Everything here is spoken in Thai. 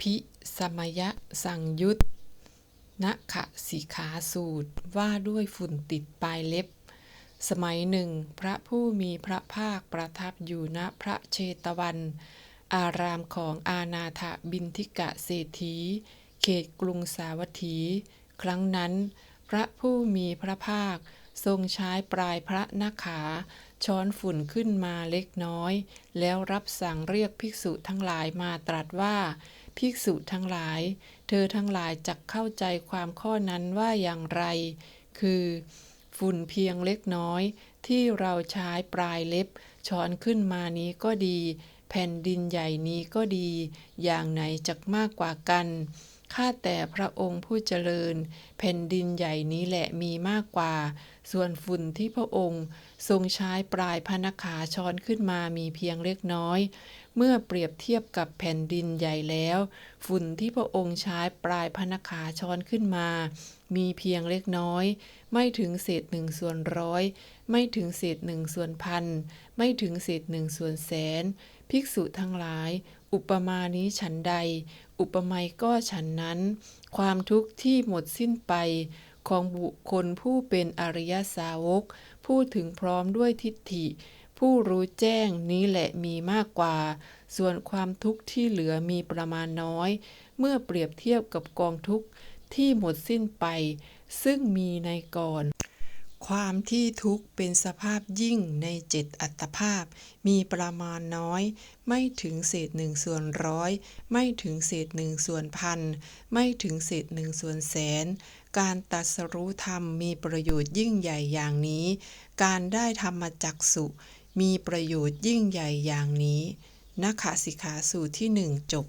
ภิสมยสังยุตนขสิขาสูตรว่าด้วยฝุ่นติดปลายเล็บ สมัยหนึ่ง พระผู้มีพระภาคประทับอยู่ณพระเชตวัน อารามของอาณาถบินทิกะเศรษฐี เขตกรุงสาวัตถี ครั้งนั้น พระผู้มีพระภาคทรงใช้ปลายพระนาขา ช้อนฝุ่นขึ้นมาเล็กน้อย แล้วรับสั่งเรียกภิกษุทั้งหลายมาตรัสว่า ภิกษุทั้งหลาย เธอทั้งหลายจักเข้าใจความข้อนั้นว่าอย่างไร คือ ฝุ่นเพียงเล็กน้อย ที่เราใช้ปลายเล็บ ช้อนขึ้นมานี้ก็ดี แผ่นดินใหญ่นี้ก็ดี อย่างไหนจักมากกว่ากัน ข้าแต่พระองค์ผู้เจริญ แผ่นดินใหญ่นี้แหละมีมากกว่า ส่วนฝุ่นที่พระองค์ทรงใช้ปลายพระนขาช้อนขึ้นมามีเพียงเล็กน้อย เมื่อเปรียบเทียบกับแผ่นดินใหญ่แล้ว ฝุ่นที่พระองค์ใช้ปลายพระนขาช้อนขึ้นมา มีเพียงเล็กน้อย ไม่ถึงเศษหนึ่งส่วนร้อย ไม่ถึงเศษหนึ่งส่วนพัน ไม่ถึงเศษหนึ่งส่วนแสน ภิกษุทั้งหลาย อุปมานี้ฉันใด อุปมยก็ฉันนั้น ความทุกข์ที่หมดสิ้นไปของบุคคลผู้เป็นอริยสาวก ผู้ถึงพร้อมด้วยทิฏฐิ ผู้รู้แจ้งนี้แหละมีมากกว่า ส่วนความทุกข์ที่เหลือมีประมาณน้อย เมื่อเปรียบเทียบกับกองทุกข์ที่หมดสิ้นไป ซึ่งมีในก่อน ความที่ทุกข์เป็นสภาพยิ่งในเจ็ดอัตภาพ มีประมาณน้อย ไม่ถึงเศษหนึ่งส่วนร้อย ไม่ถึงเศษหนึ่งส่วนพัน ไม่ถึงเศษหนึ่งส่วนแสน การตัสรู้ธรรมมีประโยชน์ยิ่งใหญ่อย่างนี้ การได้ธรรมจักสุมีประโยชน์ยิ่งใหญ่อย่างนี้นขสิกขาสูตรที่หนึ่งจบ